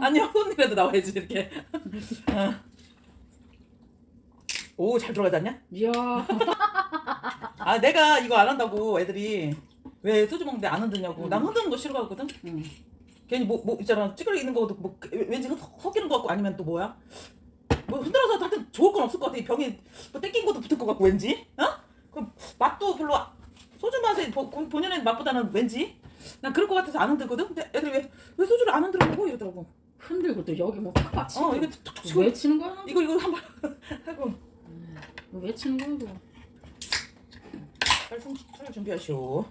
안녕. 안녕 손이라도 나와야지 이렇게. 어. 오잘 들어가지 않냐? 이야. 아 내가 이거 안 한다고 애들이 왜 소주 먹는데 안 흔드냐고. 음. 난 흔드는 거 싫어하거든. 응. 괜히 뭐, 뭐 있잖아 찌그러 있는 거도 뭐 왠지 섞- 섞이는 거 같고 아니면 또 뭐야? 뭐 흔들어서 하여튼 좋을 건 없을 것 같아. 이 병에 뭐 땡긴 것도 붙을 것 같고 왠지. 어? 그 맛도 별로 아- 소주 맛에 보- 본- 본연의 맛보다는 왠지 난 그럴 것 같아서 안 흔들거든. 근데 애들이 왜, 왜 소주를 안 흔들어보고 이러더라고. 흔들고 또 여기 뭐 팍팍 치고. 어 이거 툭툭 치고 왜 치는 거야? 이거 이거 한번 하고 이거 왜 치는 거야 이거? 빨리 술, 술 준비하시오.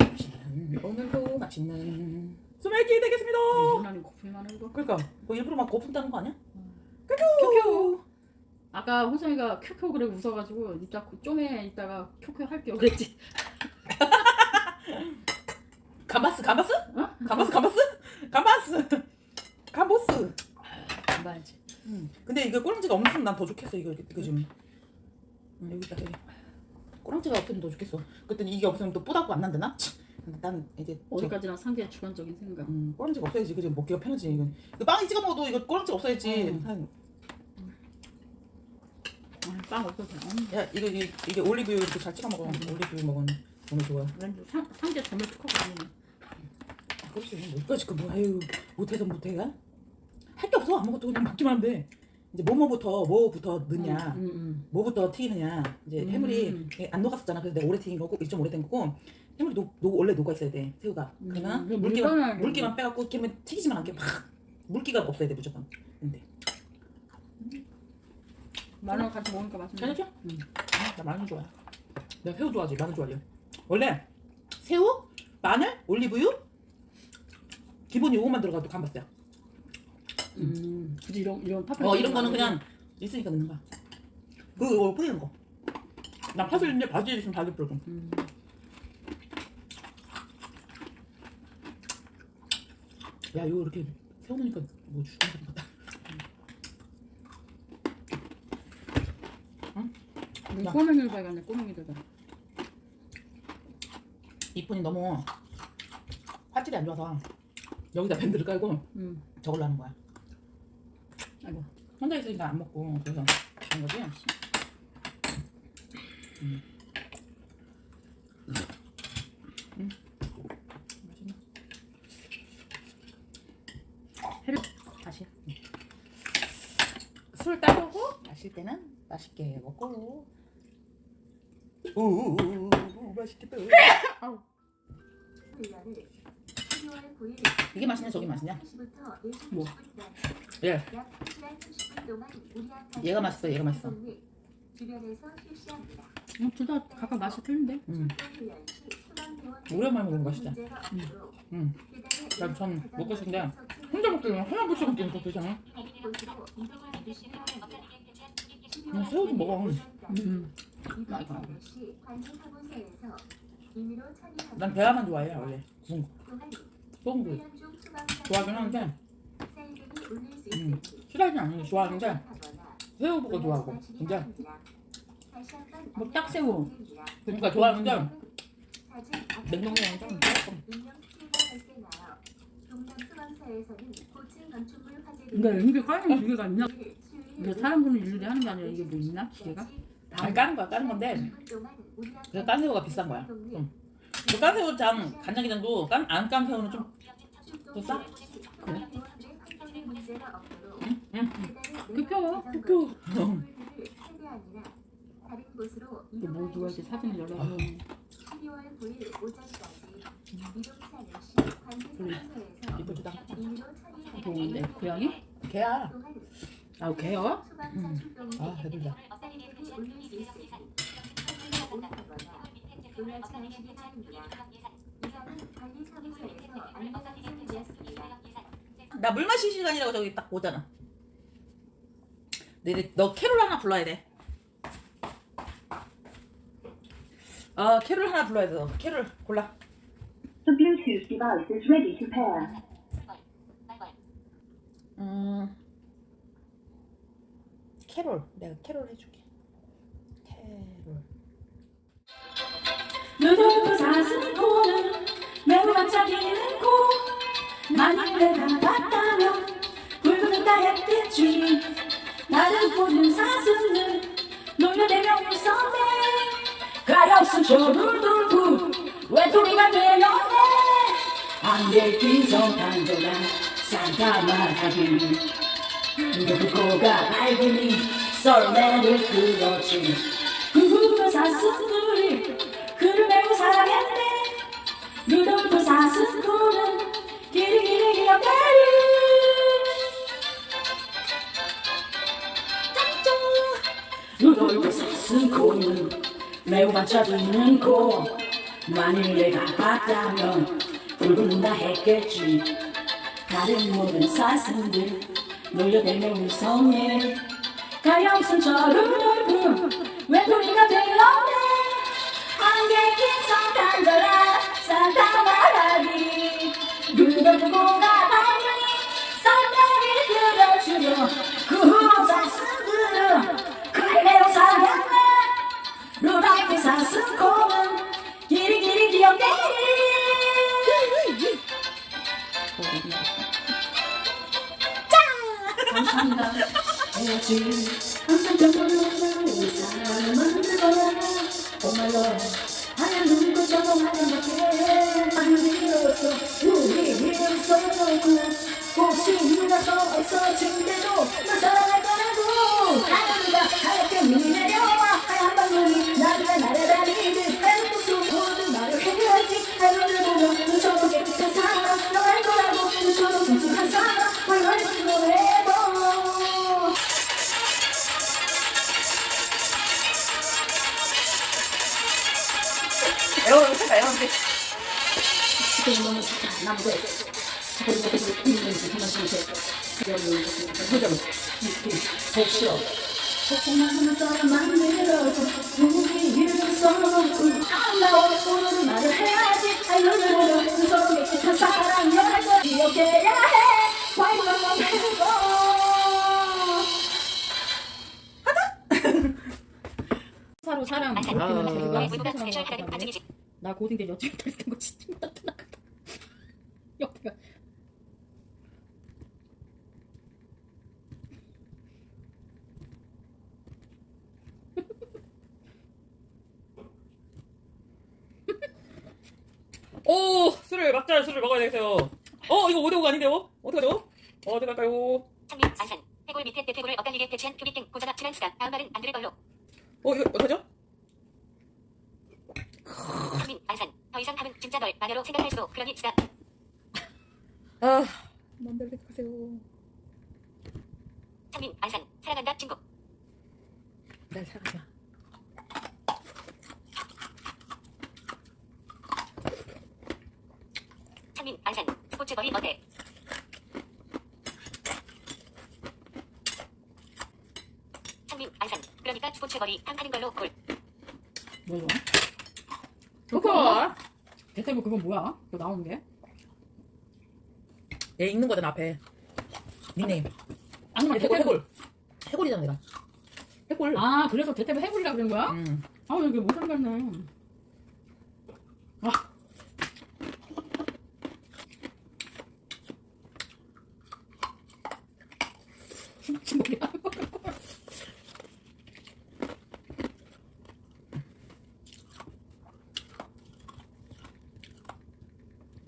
맛있는 오늘도 맛있는 소맥이 되겠습니다. 유난히 고플만 해 이거. 그러니까 뭐 일부러 막 따는 거 아니야? 큐큐. 아까 홍성이가 큐큐 그래 웃어가지고 이따 좀에 이따가 큐큐 할게요 그랬지. 감바스 감바스? 어? 감바스 감바스? 감바스 감보스. 안 봐야지. 음. 근데 이거 꼬랑지가 없으면 난 더 좋겠어 이거 이거 지금. 음, 여기다 여기. 꼬랑지가 없으면 더 좋겠어. 그랬더니 이게 없으면 또 뿌다고 안 난다나? 참. 난 이제 저- 어디까지나 상대의 주관적인 생각. 음, 꼬랑지가 없어야지 그지 먹기가 편하지 이거. 그 빵에 찍어 먹어도 이거 꼬랑지가 없어야지. 음. 한- 아, 빵 없어도 돼. 음. 야 이거 이게, 이게 올리브유 이렇게 잘 찍어 먹어. 올리브유 먹으면 너무 좋아. 왠지 상, 상대 점을 특허가 아니네. 그렇지 뭐까지 그 뭐, 아유 못해서 못해가 할 게 없어 아무것도 그냥 먹기만 하면 돼 이제 뭐뭐부터 뭐부터 넣냐 응, 응. 뭐부터 튀기느냐 이제 음. 해물이 안 녹았었잖아 그래서 내가 오래 튀긴 거고 이게 좀 오래된 거고 해물이 녹, 녹, 원래 녹아 있어야 돼 새우가 음, 이거 물기만 물기만 빼갖고 이렇게 튀기지만 않게 막 물기가 없어야 돼 무조건 근데 마늘 같이 먹으니까 맛있네. 괜찮죠? 음. 나 마늘 좋아 내가 새우 좋아하지 마늘 좋아해 원래 새우 마늘 올리브유 기본이 요것만 들어가도 감바스야 음. 굳이 이런 이런 파프리카. 어 이런 거는 그냥 있으니까 넣는 거야. 그 이거 뿌리는 거. 나 파슬리인데 바질 있으면 바질 뿌리고. 음. 야 이거 이렇게 세워놓으니까 뭐 주는 사람 같다. 음, 꼬맹이를 발견해 꼬맹이들가. 이쁜이 너무 화질이 안 좋아서 여기다 밴드를 깔고 음. 저걸로 하는 거야. 아이고. 혼자 있으니까 안 먹고 그래서 그런 거지. 음. 음. 맛있네. 해를 다시. 술 따르고 마실 때는 맛있게 먹고 오 맛있겠다 이게 맛있냐 저게 맛있냐 뭐? 예 얘가 맛있어 얘가 맛있어 실시합니다. 어, 둘다 각각 맛이 틀린데. 음. 오랜만에 먹으면 맛있다. 음. 난전전 먹고 싶은데 혼자 먹기는 하나 붙여 먹기는 또 그렇잖아 그냥 새우 좀 먹어. 음. 난 대하만 좋아해 원래 구운 거 소금 구 좋아하긴 하는데 음. 싫어하진 않아요 좋아하는데 새우버거 좋아하고 근데 뭐 딱새우. 그러니까 좋아하는데 냉동이랑 좀 조금 그러니까 이게 까는 기계가 있나? 이게 사람들은 일일이 하는 게 아니라 이게 뭐 있나 기계가? 아니 까는 거야 까는 건데 그래서 깐 새우가 비싼 거야 좀. 그 깐 새우장 간장게장도 깐, 안 깐 새우는 좀더 싸? 그래? 응? 그쵸? 그 이게 뭐 누가 이렇게 사진을 여러 번. 12월 9일 오전까지 이동차는 시 관세사무소에서 이쁘다 처리하는 고양이? 개야 또한 아 개요? 음. 출동이 아 배불다 나 물 마실 시간이라고 저기 딱 오잖아 네, 너 캐롤 하나 불러야 돼 아, 캐롤 하나 불러야 돼. 너. 캐롤 골라. The Bluetooth device is ready to pair. 음. 캐롤. 내가 캐롤 해줄게. 캐롤. 루돌프 사슴코는 매우 반짝이는 코. 만일 내가 봤다면 붉은 다 했겠지 나를 보는 사슴은 놀려대며 웃었네. 가엾은 저 루돌프 외톨이가 되었네. 안개 낀성 단조가 산타 말하기 누구가 밝으니 썰매를 끌었지 그 후로 사슴들이 그를 사랑했네 루돌프 사슴코는 기리기리 기억하리 루돌프 사슴코는 매우 반짝이는 코 만일 내가 봤다면 붉은다 했겠지. 다른 모든 사슴들 놀려대며 웃었네 가엾은 저 루돌프 외톨이 해야지. 항상 정말로 사랑을 만들 거야. 정말로 하얀 눈꽃처럼 아름답게 하늘이로서 우리 이름서 혹시 누가서 없어진 에어 이거 에어 이게 지금 너무 보자고 미스키 복쇼 복숭아는 썰어 만들어서 우리 이름 써놓고 아름다운 오늘은 말을 해야지 알려주려 그 서로 깨끗한 사랑 거 기억해야 해 화이트만 해고 사로 사랑 아, 아. 나 고딩 때 여친 됐던 거 진짜 나타나겠다 여태가 오 술을 막자 술을 먹어야 되겠어요 어 이거 5대5가 아닌데요? 어떡하죠? 어, 어디 갈까요? 창민 안산 해골 밑에 대퇴골을 엇갈리게 배치한 큐빅 등 고전압 친한 수다 다음 말은 안 들을 걸로 어 이거 어떡하죠? 안산. 더 이상 하면 진짜 널 마녀로 생각할 수도 그러니 수다. 아. 맘대로 생각하세요. 창민 안산. 사랑한다 친구. 날 마. 창민 안산. 스포츠 머리 어때? 창민 안산. 그러니까 스포츠 머리 탕하는 걸로 골. 뭐야 대체로 그건 뭐야? 그거 나오는 게? 얘 읽는 거잖아 앞에 닉네임 아니면 해골 대체로 해골 해골이잖아 내가 해골 아 그래서 대체로 해골이라 그런 거야? 음. 아 이게 못 살겠네 아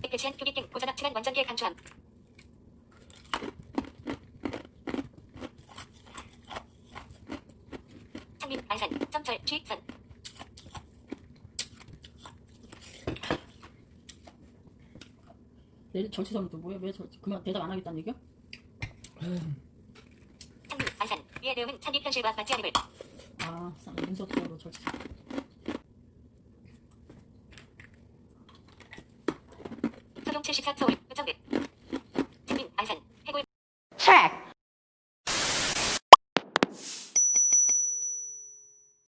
뭐야 배치한 큐빅 등 고전압 강추함 창민 안산 점철 취선. 내 정치사는 또 뭐야? 왜 저, 그만 대답 안 하겠다는 얘기야? 창민 안산 위의 내용은 참입 현실과 맞지 않음을. 아 쌍- 문서적으로 정치사 소동 74 서울